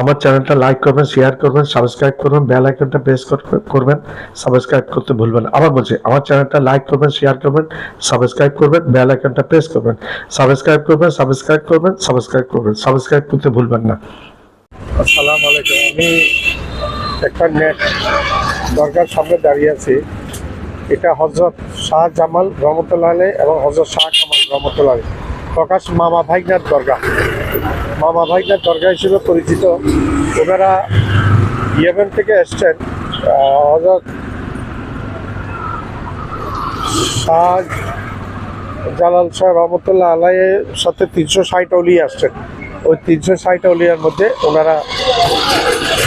আমার চ্যানেলটা লাইক করবেন শেয়ার করবেন সাবস্ক্রাইব করবেন বেল আইকনটা প্রেস করবেন সাবস্ক্রাইব করতে ভুলবেন। আবার বলছি, আমার চ্যানেলটা লাইক করবেন শেয়ার করবেন সাবস্ক্রাইব করবেন বেল আইকনটা প্রেস করবেন সাবস্ক্রাইব করবেন সাবস্ক্রাইব করবেন সাবস্ক্রাইব করবেন সাবস্ক্রাইব করতে ভুলবেন না। আসসালামু আলাইকুম। আমি একটা নেট দরকার সামনে দাঁড়িয়ে আছি। এটা হজরত শাহ জামাল রহমতুল্লাহ এবং হজরত শাহ কামাল রহমতুল্লাহ প্রকাশ মামা ভাইগনাথ দরগা। মামা ভাইগনাথ দরগা হিসেবে পরিচিত। ওনারা ইয়েমেন থেকে এসছেন হজরত শাহ জালাল শাহ রহমতুল্লাহ আলাইয়ের সাথে তিনশো ষাট অলি আসছেন। ওই তিনশো ষাট অলিয়ার মধ্যে ওনারা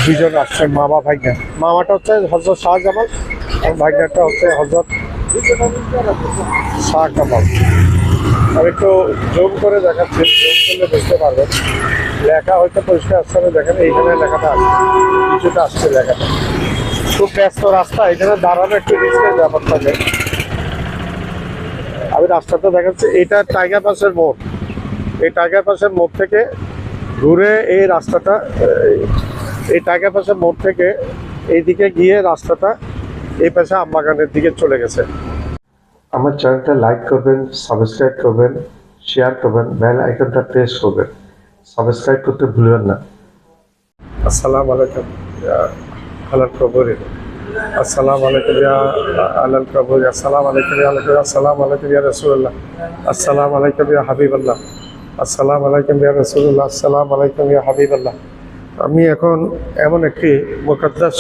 দুজন আসছেন, মামা ভাইগনা মামাটা হচ্ছে হজরত শাহজামাল, আর ভাইগনাটা হচ্ছে হজরত শাহ কামাল আমি একটু জুম করে দেখাচ্ছি জুম করলে বুঝতে পারবেন। লেখা হয়তো পরিষ্কার আসছে না দেখেন, এইখানে লেখাটা আসছে কিছুটা আসছে লেখাটা। খুব ব্যস্ত রাস্তা, এখানে দাঁড়ানো একটু রিস্কের ব্যাপার থাকে। আমি রাস্তাটা দেখাচ্ছি, এটা টাইগার পাসের মোড়। এই টাইগার পাসের মোড় থেকে ঘুরে এই রাস্তাটা, এই- টাইগার পাসের মোড় থেকে এইদিকে গিয়ে রাস্তাটা এই পাশে আমবাগানের দিকে চলে গেছে। আমার চ্যানেলটা লাইক করবেন সাবস্ক্রাইব করবেন শেয়ার করবেন বেল আইকনটা প্রেস করবেন। সাবস্ক্রাইব করতে ভুলবেন না। আসসালামু আলাইকুম আলাল কবর। আসসালামু আলাইকুম, ইয়া আলাল কবর। আসসালামু আলাইকুম, ইয়া আলাল আসসালামু আলাইকুম, ইয়া রাসূলুল্লাহ। আসসালামু আলাইকুম, ইয়া হাবিবাল্লাহ। আসসালামু আলাইকুম, ইয়া রাসূলুল্লাহ। আসসালামু আলাইকুম, ইয়া হাবিবাল্লাহ। আমি এখন এমন একটি মুকদ্দাস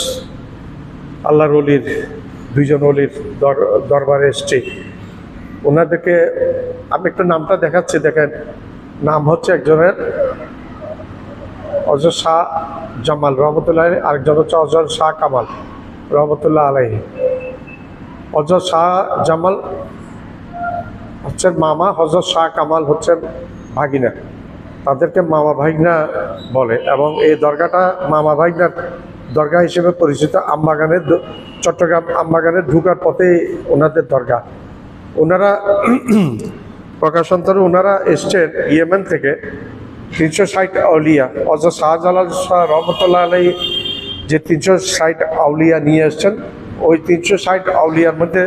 আল্লাহর অলির দুইজন অলির দর- দরবারে এসছি। ওনাদেরকে আমি একটু নামটা দেখাচ্ছি, দেখেন। নাম হচ্ছে একজনের অজর শাহ জামাল রহমতুল্লাহ আরেকজন হচ্ছে অজর শাহ কামাল রহমতুল্লাহ আলাইহি। অজর শাহ জামাল হচ্ছেন মামা হজরত শাহ কামাল হচ্ছেন ভাগিনা। তাদেরকে মামা ভাগনা বলে এবং এই দরগাটা মামা ভাগনার দরগা হিসেবে পরিচিত আমবাগানের চট্টগ্রাম আমবাগানের ঢুকার পথে ওনাদের দরগা ওনারা প্রকাশান্তরে ওনারা এসছেন ইয়েমেন থেকে তিনশো ষাট আউলিয়া। অজ শাহজালাল শাহ রহমতুল্লাহ আলাই যে তিনশো ষাট আউলিয়া নিয়ে এসছেন, ওই তিনশো ষাট আউলিয়ার মধ্যে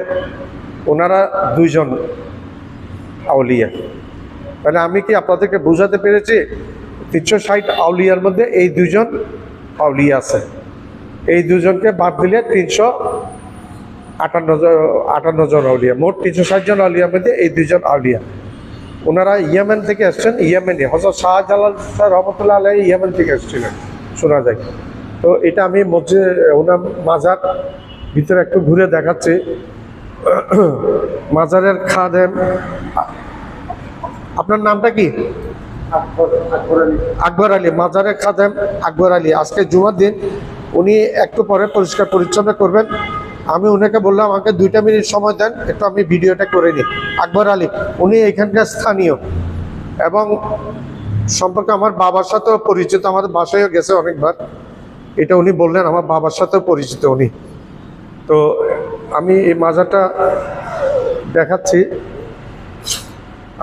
ওনারা দুইজন আউলিয়া। তাহলে আমি কি আপনাদেরকে বোঝাতে পেরেছি? তিনশো ষাট আউলিয়ার মধ্যে এই দুজন আউলিয়া আছে। এই দুজনকে বাদ দিলে তিনশো আটান্ন আটান্ন জন আউলিয়া, মোট তিনশো ষাট জন আউলিয়ার মধ্যে এই দুজন আউলিয়া। ওনারা ইয়েমেন থেকে এসছেন, ইয়েমেনে। হজরত শাহজালাল শাহ রহমতুল্লাহ আলাই ইয়েমেন থেকে এসেছিলেন, শোনা যায়। তো এটা আমি মসজিদ, ওনার মাজার ভিতরে একটু ঘুরে দেখাচ্ছি। মাজারের খাদেম, আপনার নামটা কি? আকবর আলী। মাজারের খাদেম আকবর আলী। আজকে জুমার দিন উনি একটু পরে পরিষ্কার পরিচ্ছন্ন করবেন। আমি ওনাকে বললাম, আমাকে দুইটা মিনিট সময় দেন, একটু আমি ভিডিওটা করে নিই। আকবর আলী, উনি এখানকার স্থানীয় এবং সম্পর্কে আমার বাবার সাথেও পরিচিত, আমাদের বাসায়ও গেছে অনেকবার। এটা উনি বললেন, আমার বাবার সাথেও পরিচিত উনি। তো আমি এই মাজারটা দেখাচ্ছি।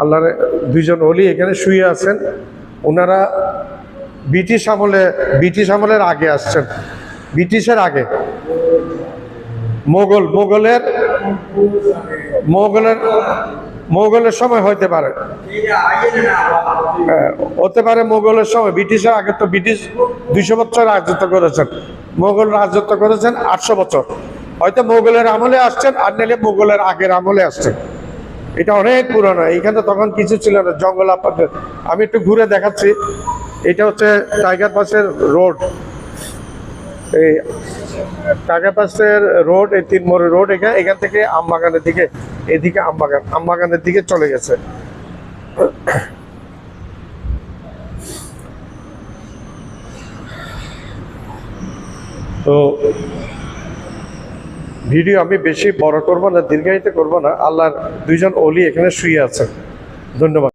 আল্লাহর দুইজন অলি এখানে শুয়ে আছেন। ওনারা ব্রিটিশ আমলে, ব্রিটিশ আমলের আগে আসছেন। ব্রিটিশের আগে। মোগল, মোগলের মোগলের মোগলের সময় হইতে পারে। হতে পারে মোগলের সময়। ব্রিটিশের আগে তো ব্রিটিশ দুইশো বছর রাজত্ব করেছেন। মোগল রাজত্ব করেছেন আটশো বছর। হয়তো মোগলের আমলে আসছেন, আর নাহলে মোগলের আগের আমলে আসছেন। এটা অনেক পুরনো। এইখানে তখন কিছু ছিল না। জঙ্গল আমি একটু ঘুরে দেখাচ্ছি। এটা হচ্ছে টাইগার পাসের রোড এই টাইগার পাসের রোড এই তিন মোড়ের রোড এখানে, এখান থেকে আমবাগানের দিকে, এদিকে আমবাগান, আমবাগানের দিকে চলে গেছে। তো ভিডিও আমি বেশি বড় করব না, দীর্ঘায়িত করব না। আল্লাহর দুইজন অলি এখানে শুয়ে আছেন। ধন্যবাদ।